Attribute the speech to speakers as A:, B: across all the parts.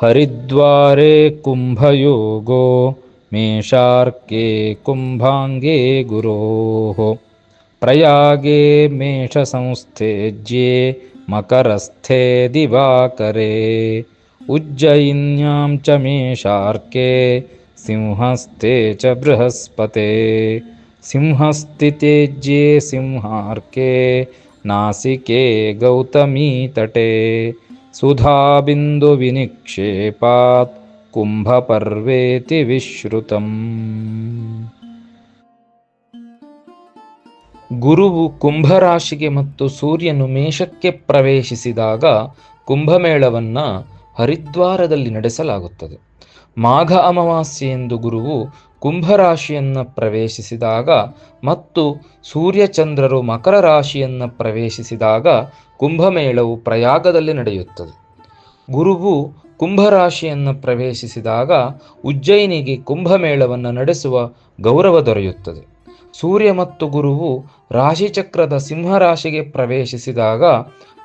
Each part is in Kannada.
A: हरिद्वारे कुम्भयोगो मेषार्के कुम्भाङ्गे गुरोः। प्रयागे मेषसंस्थेज्ये मकरस्थे दिवाकरे। उज्जयिन्यां च मेषार्के सिंहस्ते च बृहस्पते। सिंहस्तितेज्ये सिंहार्के नासिके गौतमीतटे सुधाबिन्दुविनिक्षेपात् ಕುಂಭಪರ್ವೇತಿ ವಿಶ್ರುತಂ ಗುರುವು ಕುಂಭರಾಶಿಗೆ ಮತ್ತು ಸೂರ್ಯನು ಮೇಷಕ್ಕೆ ಪ್ರವೇಶಿಸಿದಾಗ ಕುಂಭಮೇಳವನ್ನ ಹರಿದ್ವಾರದಲ್ಲಿ ನಡೆಸಲಾಗುತ್ತದೆ. ಮಾಘ ಅಮಾವಾಸ್ಯೆ ಎಂದು ಗುರುವು ಕುಂಭರಾಶಿಯನ್ನು ಪ್ರವೇಶಿಸಿದಾಗ ಮತ್ತು ಸೂರ್ಯಚಂದ್ರರು ಮಕರ ರಾಶಿಯನ್ನು ಪ್ರವೇಶಿಸಿದಾಗ ಕುಂಭಮೇಳವು ಪ್ರಯಾಗದಲ್ಲಿ ನಡೆಯುತ್ತದೆ. ಗುರುವು ಕುಂಭರಾಶಿಯನ್ನು ಪ್ರವೇಶಿಸಿದಾಗ ಉಜ್ಜಯಿನಿಗೆ ಕುಂಭಮೇಳವನ್ನು ನಡೆಸುವ ಗೌರವ ದೊರೆಯುತ್ತದೆ. ಸೂರ್ಯ ಮತ್ತು ಗುರುವು ರಾಶಿಚಕ್ರದ ಸಿಂಹರಾಶಿಗೆ ಪ್ರವೇಶಿಸಿದಾಗ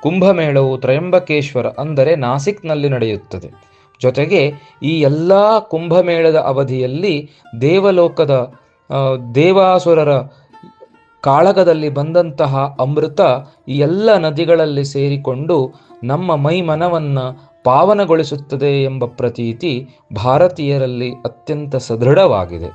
A: ಕುಂಭಮೇಳವು ತ್ರಯಂಬಕೇಶ್ವರ ಅಂದರೆ ನಾಸಿಕ್ನಲ್ಲಿ ನಡೆಯುತ್ತದೆ. ಜೊತೆಗೆ ಈ ಎಲ್ಲ ಕುಂಭಮೇಳದ ಅವಧಿಯಲ್ಲಿ ದೇವಲೋಕದ ದೇವಾಸುರರ ಕಾಳಗದಲ್ಲಿ ಬಂದಂತಹ ಅಮೃತ ಈ ಎಲ್ಲ ನದಿಗಳಲ್ಲಿ ಸೇರಿಕೊಂಡು ನಮ್ಮ ಮೈ ಮನವನ್ನು ಪಾವನಗೊಳಿಸುತ್ತದೆ ಎಂಬ ಪ್ರತೀತಿ ಭಾರತೀಯರಲ್ಲಿ ಅತ್ಯಂತ ಸದೃಢವಾಗಿದೆ.